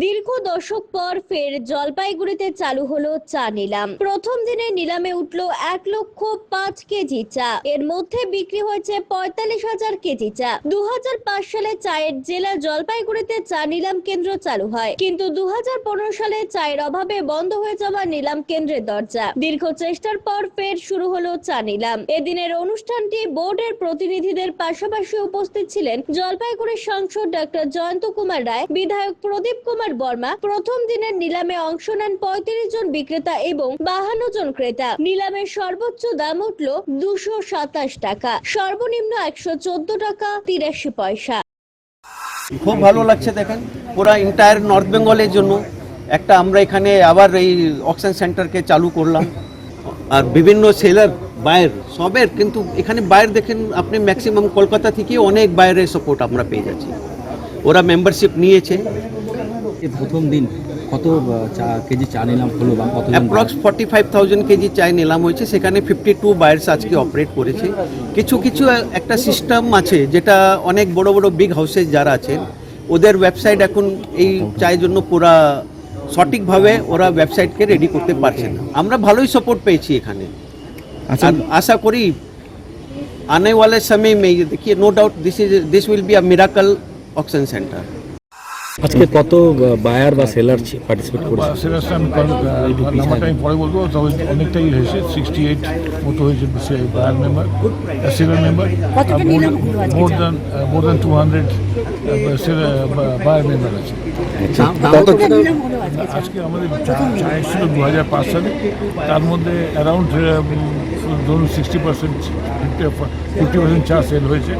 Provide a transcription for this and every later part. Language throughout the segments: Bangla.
দীর্ঘ দশক পর ফের জলপাইগুড়িতে চালু হলো চা নিলাম। প্রথম দিনে নিলামে উঠল এক লক্ষ পাঁচ কেজি চা। এর মধ্যে বিক্রি হয়েছে পঁয়তাল্লিশ হাজার কেজি চা। দু হাজার পাঁচ সালে চায়ের জেলা জলপাইগুড়িতে চা নিলাম কেন্দ্র চালু হয়। কিন্তু দু হাজার পনেরো সালে চায়ের অভাবে বন্ধ হয়ে যাওয়া নিলাম কেন্দ্রের দরজা। দীর্ঘ চেষ্টার পর ফের শুরু হলো চা নিলাম। এদিনের অনুষ্ঠানটি বোর্ডের প্রতিনিধিদের পাশাপাশি উপস্থিত ছিলেন জলপাইগুড়ির সাংসদ ডক্টর জয়ন্ত কুমার রায়, বিধায়ক প্রদীপ কুমার বর্মা প্রথম দিনের নিলামে অংশ নেন পঁয়ত্রিশ জন বিক্রেতা এবং বাহান্ন জন ক্রেতা। নিলামের সর্বোচ্চ দাম উঠল দুশো সাতাশ টাকা। সর্বনিম্ন একশো চোদ্দ টাকা, তিরাশি পয়সা। খুব ভালো লাগছে দেখেন, পুরা এন্টায়ার নর্থ বেঙ্গলের জন্য। একটা আমরা এখানে আবার এই অকশন সেন্টারকে চালু করলাম। আর বিভিন্ন সেলার বাইর সবের, কিন্তু এখানে বাইর দেখেন, আপনি ম্যাক্সিমাম কলকাতা থেকে অনেক বাইরের সাপোর্ট আমরা পেয়ে যাচ্ছি। ওরা মেম্বারশিপ নিয়েছে। এই প্রথম দিন কত আহ, চা কেজি চা নিলাম হলো বা কত approx forty five thousand KG চায় নিলাম হয়েছে সেখানে ফিফটি টু বায়ার্স আজকে অপারেট করেছে কিছু কিছু একটা সিস্টেম আছে যেটা অনেক বড় বড় বিগ হাউসেস যারা আছেন ওদের ওয়েবসাইট এখন এই চায়ের জন্য পুরা সঠিকভাবে ওরা ওয়েবসাইটকে রেডি করতে পারছে না আমরা ভালোই সাপোর্ট পেয়েছি এখানে আচ্ছা আর আশা করি आने वाले समय में ये देखिए no doubt this is this will be a miracle auction centre আজকে কত বায়ার বা সেলার পার্টিসিপেট করেছে? সেরাসটা আমি নাম্বারটা আমি পরে বলব তবে অনেকটাই হয়েছে সিক্সটি এইট মতো হয়েছে সে buyer member serial member more than more than two hundred buyer member আছে। আজকে? আমাদের চা দু হাজার পাঁচ সালে তার মধ্যে অ্যারাউন্ড ধরুন সিক্সটি পার্সেন্ট ফিফটি পার্সেন্ট চা সেল হয়েছে।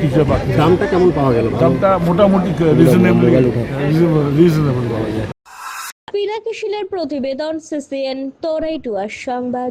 কিছু বাকি? দামটা কেমন পাওয়া গেল? দামটা মোটামুটি রিজনেবল রিজনেবল পাওয়া যায়। পিনাকিশিলের প্রতিবেদন সিসিএন তোরাইটুয়ার সংবাদ।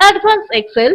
Advanced Excel.